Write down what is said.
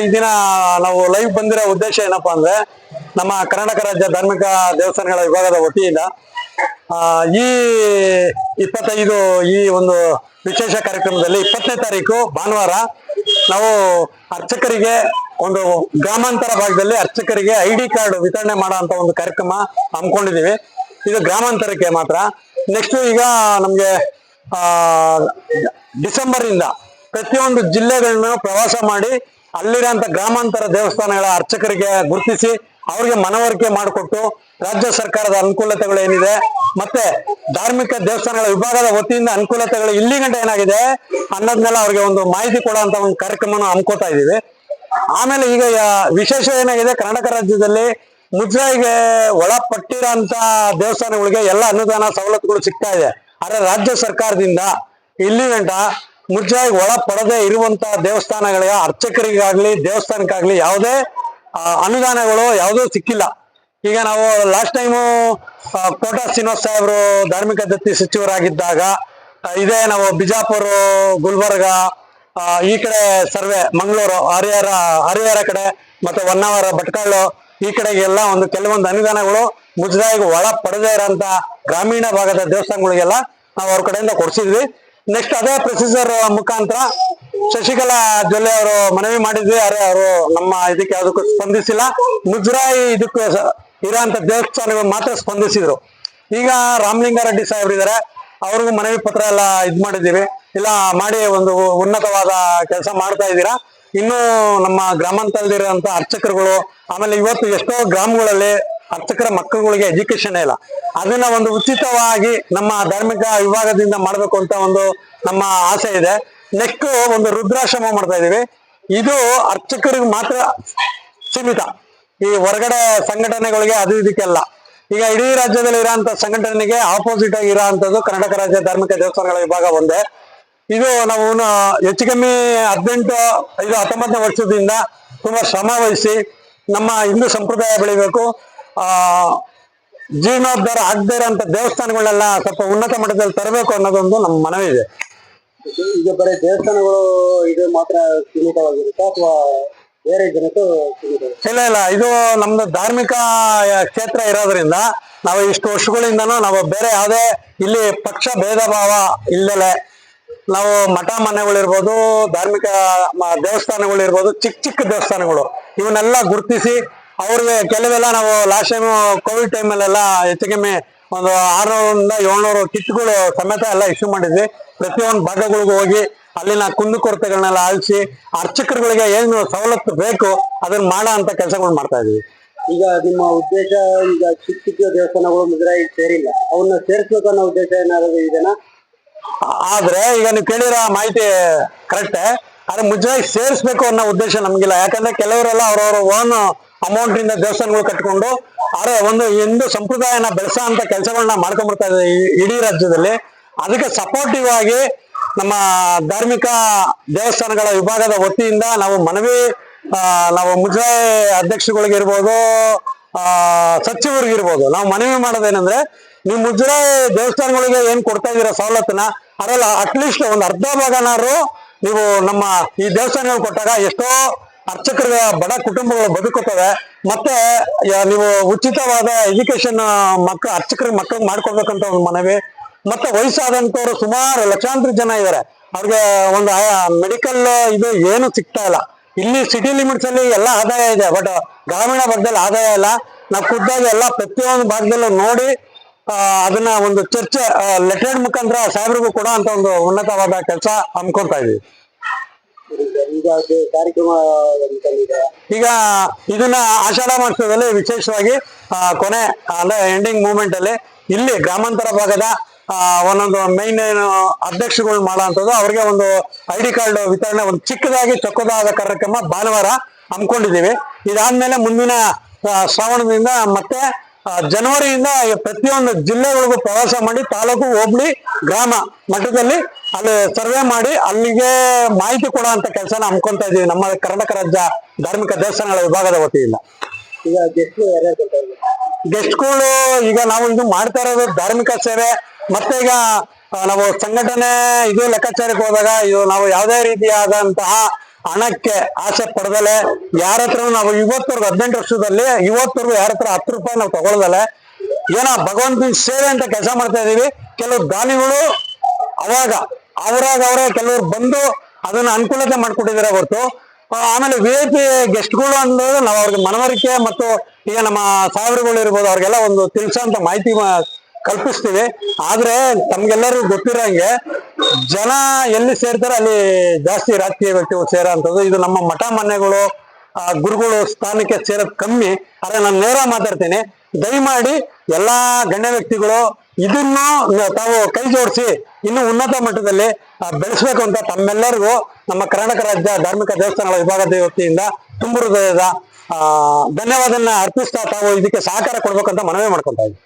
ಈ ದಿನ ನಾವು ಲೈವ್ ಬಂದಿರೋ ಉದ್ದೇಶ ಏನಪ್ಪಾ ಅಂದ್ರೆ ನಮ್ಮ ಕರ್ನಾಟಕ ರಾಜ್ಯ ಧಾರ್ಮಿಕ ದೇವಸ್ಥಾನಗಳ ವಿಭಾಗದ ವತಿಯಿಂದ ಈ ಇಪ್ಪತ್ತೈದು ಈ ಒಂದು ವಿಶೇಷ ಕಾರ್ಯಕ್ರಮದಲ್ಲಿ ಇಪ್ಪತ್ತನೇ ತಾರೀಕು ಭಾನುವಾರ ನಾವು ಅರ್ಚಕರಿಗೆ ಒಂದು ಗ್ರಾಮಾಂತರ ಭಾಗದಲ್ಲಿ ಅರ್ಚಕರಿಗೆ ಐ ಡಿ ಕಾರ್ಡ್ ವಿತರಣೆ ಮಾಡುವಂತ ಒಂದು ಕಾರ್ಯಕ್ರಮ ಹಮ್ಮಿಕೊಂಡಿದೀವಿ ಇದು ಗ್ರಾಮಾಂತರಕ್ಕೆ ಮಾತ್ರ. ನೆಕ್ಸ್ಟ್ ಈಗ ನಮ್ಗೆ, ಆ ಡಿಸೆಂಬರ್ ಇಂದ ಪ್ರತಿಯೊಂದು ಜಿಲ್ಲೆಗಳನ್ನ ಪ್ರವಾಸ ಮಾಡಿ ಅಲ್ಲಿರೋಂಥ ಗ್ರಾಮಾಂತರ ದೇವಸ್ಥಾನಗಳ ಅರ್ಚಕರಿಗೆ ಗುರುತಿಸಿ ಅವರಿಗೆ ಮನವರಿಕೆ ಮಾಡಿಕೊಟ್ಟು ರಾಜ್ಯ ಸರ್ಕಾರದ ಅನುಕೂಲತೆಗಳು ಏನಿದೆ, ಮತ್ತೆ ಧಾರ್ಮಿಕ ದೇವಸ್ಥಾನಗಳ ವಿಭಾಗದ ವತಿಯಿಂದ ಅನುಕೂಲತೆಗಳು ಇಲ್ಲಿ ಗಂಟೆ ಏನಾಗಿದೆ ಅನ್ನೋದ್ನೆಲ್ಲ ಅವ್ರಿಗೆ ಒಂದು ಮಾಹಿತಿ ಕೊಡುವಂತ ಒಂದು ಕಾರ್ಯಕ್ರಮನ ಹಮ್ಕೋತಾ ಇದೀವಿ ಆಮೇಲೆ ಈಗ ವಿಶೇಷ ಏನಾಗಿದೆ, ಕರ್ನಾಟಕ ರಾಜ್ಯದಲ್ಲಿ ಮುದ್ರಾಯಿಗೆ ಒಳಪಟ್ಟಿರೋಂತ ದೇವಸ್ಥಾನಗಳಿಗೆ ಎಲ್ಲ ಅನುದಾನ ಸವಲತ್ತುಗಳು ಸಿಗ್ತಾ ಇದೆ. ಆದ್ರೆ ರಾಜ್ಯ ಸರ್ಕಾರದಿಂದ ಇಲ್ಲಿ ಗಂಟ ಮುದ್ರಾಯಿಗೆ ಒಳ ಪಡದೆ ಇರುವಂತಹ ದೇವಸ್ಥಾನಗಳಿಗೆ, ಅರ್ಚಕರಿಗಾಗ್ಲಿ, ದೇವಸ್ಥಾನಕ್ಕಾಗ್ಲಿ ಯಾವುದೇ ಅನುದಾನಗಳು ಯಾವುದೂ ಸಿಕ್ಕಿಲ್ಲ. ಈಗ ನಾವು ಲಾಸ್ಟ್ ಟೈಮು ಕೋಟಾ ಶ್ರೀನಿವಾಸ್ ಸಾಹೇಬರು ಧಾರ್ಮಿಕ ದತ್ತಿ ಸಚಿವರಾಗಿದ್ದಾಗ ಇದೇ ನಾವು ಬಿಜಾಪುರ, ಗುಲ್ಬರ್ಗ ಈ ಕಡೆ ಸರ್ವೆ, ಮಂಗಳೂರು ಹರಿಹರ ಹರಿಹರ ಕಡೆ ಮತ್ತೆ ಹೊನ್ನಾವರ, ಭಟ್ಕಳ್ಳು, ಈ ಕಡೆಗೆಲ್ಲ ಒಂದು ಕೆಲವೊಂದು ಅನುದಾನಗಳು ಮುಜರಾಯಿಗೆ ಒಳ ಪಡೆದೇ ಇರೋಂತ ಗ್ರಾಮೀಣ ಭಾಗದ ದೇವಸ್ಥಾನಗಳಿಗೆಲ್ಲ ನಾವು ಅವ್ರ ಕಡೆಯಿಂದ ಕೊಡ್ಸಿದ್ವಿ. ನೆಕ್ಸ್ಟ್ ಅದೇ ಪ್ರೊಸೀಜರ್ ಮುಖಾಂತರ ಶಶಿಕಲಾ ಜೊಲ್ಲೆ ಅವರು ಮನವಿ ಮಾಡಿದ್ವಿ ಅರೆ ಅವರು ನಮ್ಮ ಇದಕ್ಕೆ ಯಾವುದಕ್ಕೂ ಸ್ಪಂದಿಸಿಲ್ಲ. ಮುಜರಾಯಿ ಇದಕ್ಕೂ ಇರೋಂಥ ದೇವಸ್ಥಾನಗಳು ಮಾತ್ರ ಸ್ಪಂದಿಸಿದ್ರು. ಈಗ ರಾಮಲಿಂಗಾರೆಡ್ಡಿ ಸಾಹೇಬ್ರು ಇದ್ದಾರೆ ಅವ್ರಿಗೂ ಮನವಿ ಪತ್ರ ಎಲ್ಲ ಇದ್ ಮಾಡಿದ್ದೀವಿ. ಇಲ್ಲ, ಮಾಡಿ ಒಂದು ಉನ್ನತವಾದ ಕೆಲಸ ಮಾಡ್ತಾ ಇದ್ದೀರಾ. ಇನ್ನು ನಮ್ಮ ಗ್ರಾಮಾಂತರದಲ್ಲಿರುವಂತ ಅರ್ಚಕರುಗಳು, ಆಮೇಲೆ ಇವತ್ತು ಎಷ್ಟೋ ಗ್ರಾಮಗಳಲ್ಲಿ ಅರ್ಚಕರ ಮಕ್ಕಳುಗಳಿಗೆ ಎಜುಕೇಶನ್ ಇಲ್ಲ. ಅದನ್ನ ಒಂದು ಉಚಿತವಾಗಿ ನಮ್ಮ ಧಾರ್ಮಿಕ ವಿಭಾಗದಿಂದ ಮಾಡಬೇಕು ಅಂತ ಒಂದು ನಮ್ಮ ಆಸೆ ಇದೆ. ನೆಕ್ಸ್ಟ್ ಒಂದು ರುದ್ರಾಶ್ರಮ ಮಾಡ್ತಾ ಇದೀವಿ ಇದು ಅರ್ಚಕರಿಗೆ ಮಾತ್ರ ಸೀಮಿತ. ಈ ಹೊರಗಡೆ ಸಂಘಟನೆಗಳಿಗೆ ಅದು ಇದಕ್ಕೆಲ್ಲ. ಈಗ ಇಡೀ ರಾಜ್ಯದಲ್ಲಿ ಇರೋಂಥ ಸಂಘಟನೆಗೆ ಆಪೋಸಿಟ್ ಆಗಿ ಇರೋಂಥದ್ದು ಕರ್ನಾಟಕ ರಾಜ್ಯ ಧಾರ್ಮಿಕ ದೇವಸ್ಥಾನಗಳ ವಿಭಾಗ ಒಂದೇ. ಇದು ನಾವು ಹೆಚ್ಚು ಕಮ್ಮಿ ಹದಿನೆಂಟು, ಐದು, ಹತ್ತೊಂಬತ್ತನೇ ವರ್ಷದಿಂದ ತುಂಬಾ ಶ್ರಮ ವಹಿಸಿ ನಮ್ಮ ಹಿಂದೂ ಸಂಪ್ರದಾಯ ಬೆಳಿಬೇಕು. ಆ ಜೀರ್ಣೋದ್ಧಾರ ಆಗದೇ ಇರೋಂತ ದೇವಸ್ಥಾನಗಳನ್ನೆಲ್ಲ ಸ್ವಲ್ಪ ಉನ್ನತ ಮಟ್ಟದಲ್ಲಿ ತರಬೇಕು ಅನ್ನೋದೊಂದು ನಮ್ಮ ಮನವಿ ಇದೆ. ಈಗ ಬರೀ ದೇವಸ್ಥಾನಗಳು ಇದು ಮಾತ್ರ ಸೀಮಿತವಾಗಿರುತ್ತೆ ಅಥವಾ ಬೇರೆ ಜನಕ್ಕೂ ಇಲ್ಲ ಇಲ್ಲ ಇದು ನಮ್ದು ಧಾರ್ಮಿಕ ಕ್ಷೇತ್ರ ಇರೋದ್ರಿಂದ ನಾವು ಇಷ್ಟು ವರ್ಷಗಳಿಂದನೂ ನಾವು ಬೇರೆ ಯಾವುದೇ ಇಲ್ಲಿ ಪಕ್ಷ ಭೇದ ಭಾವ ಇಲ್ಲದೆ ನಾವು ಮಠ ಮನೆಗಳಿರ್ಬೋದು ಧಾರ್ಮಿಕ ದೇವಸ್ಥಾನಗಳಿರ್ಬೋದು ಚಿಕ್ಕ ಚಿಕ್ಕ ದೇವಸ್ಥಾನಗಳು ಇವನ್ನೆಲ್ಲ ಗುರುತಿಸಿ ಅವ್ರಿಗೆ ಕೆಲವೆಲ್ಲ ನಾವು ಲಾಸ್ಟ್ ಟೈಮ್ ಕೋವಿಡ್ ಟೈಮಲ್ಲೆಲ್ಲ ಹೆಚ್ಚು ಕಮ್ಮಿ ಒಂದು ಆರ್ನೂರಿಂದ ಏಳ್ನೂರು ಕಿಟ್ಗಳು ಸಮೇತ ಎಲ್ಲ ಇಶ್ಯೂ ಮಾಡಿದ್ವಿ. ಪ್ರತಿಯೊಂದು ಭಾಗಗಳಿಗೂ ಹೋಗಿ ಅಲ್ಲಿನ ಕುಂದುಕೊರತೆಗಳನ್ನೆಲ್ಲ ಆಲಿಸಿ ಅರ್ಚಕರುಗಳಿಗೆ ಏನು ಸವಲತ್ತು ಬೇಕು ಅದನ್ನ ಮಾಡೋ ಅಂತ ಕೆಲಸಗಳು ಮಾಡ್ತಾ ಇದೀವಿ ಈಗ ನಿಮ್ಮ ಉದ್ದೇಶ ಈಗ ಚಿಕ್ಕ ಚಿಕ್ಕ ದೇವಸ್ಥಾನಗಳು ಮುದ್ರಾಯಿ ಸೇರಿಲ್ಲ. ಅವನ್ನ ಸೇರಿಸ್ಬೇಕು ಅನ್ನೋ ಉದ್ದೇಶ ಏನಾದ್ರು ಇದೆನಾ? ಆದ್ರೆ ಈಗ ನೀವು ಕೇಳಿರೋ ಮಾಹಿತಿ ಕರೆಕ್ಟೇ ಆದ್ರೆ ಮುಜರಾಯಿ ಸೇರಿಸ್ಬೇಕು ಅನ್ನೋ ಉದ್ದೇಶ ನಮ್ಗಿಲ್ಲ. ಯಾಕಂದ್ರೆ ಕೆಲವರೆಲ್ಲ ಅವ್ರವ್ರ ಓನ್ ಅಮೌಂಟ್ನಿಂದ ದೇವಸ್ಥಾನಗಳು ಕಟ್ಕೊಂಡು ಆದ್ರೆ ಒಂದು ಹಿಂದೂ ಸಂಪ್ರದಾಯನ ಬೆಳೆಸೋ ಅಂತ ಕೆಲಸಗಳನ್ನ ಮಾಡ್ಕೊಂಡ್ಬರ್ತಾ ಇದೆ ಇಡೀ ರಾಜ್ಯದಲ್ಲಿ. ಅದಕ್ಕೆ ಸಪೋರ್ಟಿವ್ ಆಗಿ ನಮ್ಮ ಧಾರ್ಮಿಕ ದೇವಸ್ಥಾನಗಳ ವಿಭಾಗದ ವತಿಯಿಂದ ನಾವು ಮನವಿ ನಾವು ಮುಜರಾಯಿ ಅಧ್ಯಕ್ಷಗಳಿಗಿರ್ಬೋದು ಆ ಸಚಿವರಿಗಿರ್ಬೋದು ನಾವು ಮನವಿ ಮಾಡೋದೇನಂದ್ರೆ ನೀವು ಮುಜರಾಯಿ ದೇವಸ್ಥಾನಗಳಿಗೆ ಏನ್ ಕೊಡ್ತಾ ಇದೀರ ಸವಲತ್ತನ್ನ, ಅದರಲ್ಲಿ ಅಟ್ಲೀಸ್ಟ್ ಒಂದು ಅರ್ಧ ಭಾಗನಾರು ನೀವು ನಮ್ಮ ಈ ದೇವಸ್ಥಾನಗಳು ಕೊಟ್ಟಾಗ ಎಷ್ಟೋ ಅರ್ಚಕರ ಬಡ ಕುಟುಂಬಗಳು ಬದುಕುತ್ತವೆ. ಮತ್ತೆ ನೀವು ಉಚಿತವಾದ ಎಜುಕೇಶನ್ ಮಕ್ಕಳು ಅರ್ಚಕರ ಮಕ್ಕಳಿಗೆ ಮಾಡ್ಕೊಡ್ಬೇಕಂತ ಒಂದು ಮನವಿ. ಮತ್ತೆ ವಯಸ್ಸಾದಂತವ್ರು ಸುಮಾರು ಲಕ್ಷಾಂತರ ಜನ ಇದ್ದಾರೆ ಅವ್ರಿಗೆ ಒಂದು ಮೆಡಿಕಲ್ ಇದು ಏನು ಸಿಗ್ತಾ ಇಲ್ಲ. ಇಲ್ಲಿ ಸಿಟಿ ಲಿಮಿಟ್ಸ್ ಅಲ್ಲಿ ಎಲ್ಲ ಆದಾಯ ಇದೆ. ಬಟ್ ಗ್ರಾಮೀಣ ಭಾಗದಲ್ಲಿ ಆದಾಯ ಇಲ್ಲ. ನಾವು ಖುದ್ದಾಗಿ ಎಲ್ಲ ಪ್ರತಿಯೊಂದು ಭಾಗದಲ್ಲೂ ನೋಡಿ ಅದನ್ನ ಒಂದು ಚರ್ಚೆ ಲೆಟರ್ ಮುಖಾಂತರ ಸಾಹೇಬ್ರಿಗೂ ಕೂಡ ಅಂತ ಒಂದು ಉನ್ನತವಾದ ಕೆಲಸ ಹಮ್ಮಿಕೊಳ್ತಾ ಇದೀವಿ. ಈಗ ಕಾರ್ಯಕ್ರಮ. ಈಗ ಇದನ್ನ ಆಷಾಢ ಮಾಸದಲ್ಲಿ ವಿಶೇಷವಾಗಿ ಆ, ಕೊನೆ ಅಂದ್ರೆ ಎಂಡಿಂಗ್ ಮೂಮೆಂಟ್ ಅಲ್ಲಿ ಇಲ್ಲಿ ಗ್ರಾಮಾಂತರ ಭಾಗದ ಒಂದೊಂದು ಮೈನ್ ಏನು ಅಧ್ಯಕ್ಷಗಳು ಮಾಡೋಂಥದ್ದು ಅವ್ರಿಗೆ ಒಂದು ಐ ಡಿ ಕಾರ್ಡ್ ವಿತರಣೆ ಒಂದು ಚಿಕ್ಕದಾಗಿ ಚೊಕ್ಕದಾದ ಕಾರ್ಯಕ್ರಮ ಭಾನುವಾರ ಹಮ್ಮಿಕೊಂಡಿದ್ದೀವಿ ಇದಾದ್ಮೇಲೆ ಮುಂದಿನ ಶ್ರಾವಣದಿಂದ ಮತ್ತೆ ಜನವರಿಯಿಂದ ಪ್ರತಿಯೊಂದು ಜಿಲ್ಲೆಗಳಿಗೂ ಪ್ರವಾಸ ಮಾಡಿ ತಾಲೂಕು ಹೋಬಳಿ ಗ್ರಾಮ ಮಟ್ಟದಲ್ಲಿ ಅಲ್ಲಿ ಸರ್ವೆ ಮಾಡಿ ಅಲ್ಲಿಗೆ ಮಾಹಿತಿ ಕೊಡುವಂತ ಕೆಲಸನ ಹಮ್ಕೊಂತ ಇದೀವಿ ನಮ್ಮ ಕರ್ನಾಟಕ ರಾಜ್ಯ ಧಾರ್ಮಿಕ ದೇವಸ್ಥಾನಗಳ ವಿಭಾಗದ ವತಿಯಿಂದ. ಈಗ ಗೆಸ್ಟ್ಗಳು ಈಗ ನಾವು ಇದು ಮಾಡ್ತಾ ಇರೋದು ಧಾರ್ಮಿಕ ಸೇವೆ ಮತ್ತೆ ಈಗ ನಾವು ಸಂಘಟನೆ ಇದು ಲೆಕ್ಕಾಚಾರಕ್ಕೆ ಹೋದಾಗ ಇದು ನಾವು ಯಾವುದೇ ರೀತಿಯಾದಂತಹ ಹಣಕ್ಕೆ ಆಸೆ ಪಡೆದಲೆ ಯಾರ ಹತ್ರ ನಾವು ಇವತ್ತವರೆಗೂ ಹದಿನೆಂಟು ವರ್ಷದಲ್ಲಿ ಇವತ್ತವರೆಗೂ ಯಾರ ಹತ್ರ ಹತ್ತು ರೂಪಾಯಿ ನಾವು ತಗೊಳ್ದಲೆ, ಏನೋ ಭಗವಂತನ ಸೇವೆ ಅಂತ ಕೆಲಸ ಮಾಡ್ತಾ ಇದೀವಿ. ಕೆಲವು ದಾನಿಗಳು ಅವಾಗ ಅವರಾಗ ಅವರೇ ಕೆಲವರು ಬಂದು ಅದನ್ನ ಅನುಕೂಲತೆ ಮಾಡ್ಕೊಟ್ಟಿದ್ದಾರೆ ಹೊರತು. ಆಮೇಲೆ ವಿ ಐ ಪಿ ಗೆಸ್ಟ್ಗಳು ಅನ್ನೋದು ನಾವು ಅವ್ರಿಗೆ ಮನವರಿಕೆ ಮತ್ತು ಈಗ ನಮ್ಮ ಸಾವಿರಗಳು ಇರ್ಬೋದು ಅವ್ರಿಗೆಲ್ಲ ಒಂದು ತಿಳಿಸೋಂತ ಮಾಹಿತಿ ಮಾ- ಕಲ್ಪಿಸ್ತೀವಿ. ಆದ್ರೆ ತಮ್ಗೆಲ್ಲರಿಗೂ ಗೊತ್ತಿರೋಂಗೆ ಜನ ಎಲ್ಲಿ ಸೇರ್ತಾರೆ ಅಲ್ಲಿ ಜಾಸ್ತಿ ರಾಜಕೀಯ ವ್ಯಕ್ತಿಗಳು ಸೇರೋ ಅಂಥದ್ದು ಇದು ನಮ್ಮ ಮಠ ಮನೆಗಳು ಆ, ಗುರುಗಳು ಸ್ಥಾನಕ್ಕೆ ಸೇರೋದು ಕಮ್ಮಿ. ಆದ್ರೆ ನಾನು ನೇರ ಮಾತಾಡ್ತೀನಿ. ದಯಮಾಡಿ ಎಲ್ಲಾ ಗಣ್ಯ ವ್ಯಕ್ತಿಗಳು ಇದನ್ನು ತಾವು ಕೈ ಜೋಡಿಸಿ ಇನ್ನು ಉನ್ನತ ಮಟ್ಟದಲ್ಲಿ ಬೆಳೆಸ್ಬೇಕು ಅಂತ ತಮ್ಮೆಲ್ಲರಿಗೂ ನಮ್ಮ ಕರ್ನಾಟಕ ರಾಜ್ಯ ಧಾರ್ಮಿಕ ದೇವಸ್ಥಾನಗಳ ವಿಭಾಗದ ವತಿಯಿಂದ ತುಂಬ ಹೃದಯದ ಧನ್ಯವಾದನ ಅರ್ಪಿಸ್ತಾ ತಾವು ಇದಕ್ಕೆ ಸಹಕಾರ ಕೊಡ್ಬೇಕಂತ ಮನವಿ ಮಾಡ್ಕೊತಾ ಇದ್ದೀನಿ.